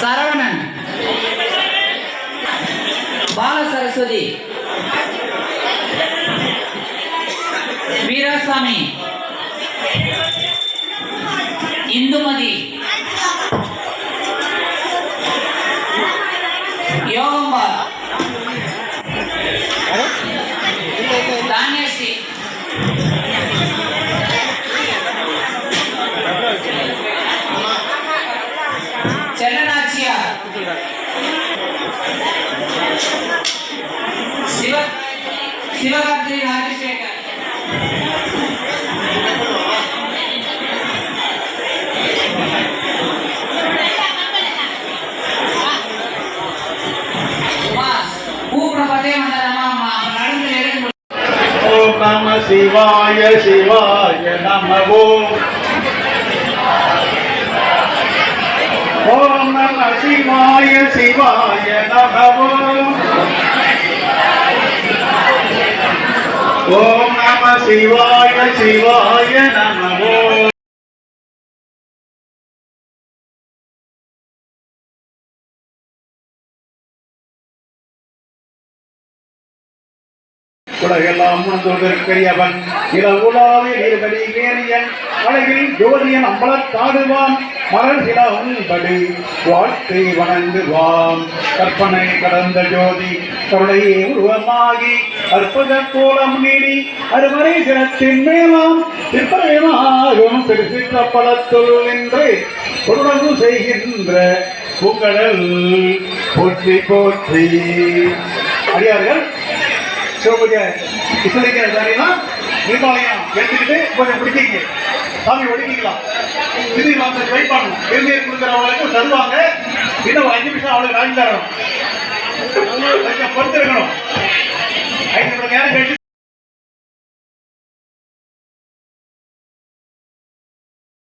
சரவணன். பால சரஸ்வதி வீராசாமி. இந்துமதி. யோகம்பால் ஓம் நம சிவாய சிவாய நமவோ. ஓம் நம சிவாய சிவாய நமவோ. ஓம் நம சிவாய சிவாய நம உலகெல்லாம் முழுவதற்கரியவன் இள உலாவிய நீர்கடி அழகில் ஜோதியன் அம்பலத் அம்பலத்தாடுவான் மலர் சிலம்படி வாழ்க்கை வணங்குவான். கற்பனை கடந்த ஜோதி கருணையே உருவமாகி அற்புத கோலம் நீடி அருமறை தினத்தின் மேலாம் சிற்பமாகும் திருச்சிற்றப்பலத்துள் என்று பொருளவு செய்கின்ற புகழல் போற்றி போற்றி. அடியார்கள் சிவபூஜை விசாரிக்கிற காரியம்லாம் நிர்வாலயம் எடுத்துக்கிட்டு கொஞ்சம் பிடிச்சிங்க சாமி ஒடுக்கிக்கலாம் திரும்பி வந்து ட்ரை பண்ணணும் திருநீர் கொடுக்குறவங்களுக்கு தருவாங்க. இன்னும் அஞ்சு நிமிஷம் அவளுக்கு வாங்கி தரணும். கொஞ்சம் பொறுத்திருக்கணும். ஐந்து மணி நேரம் கழிச்சு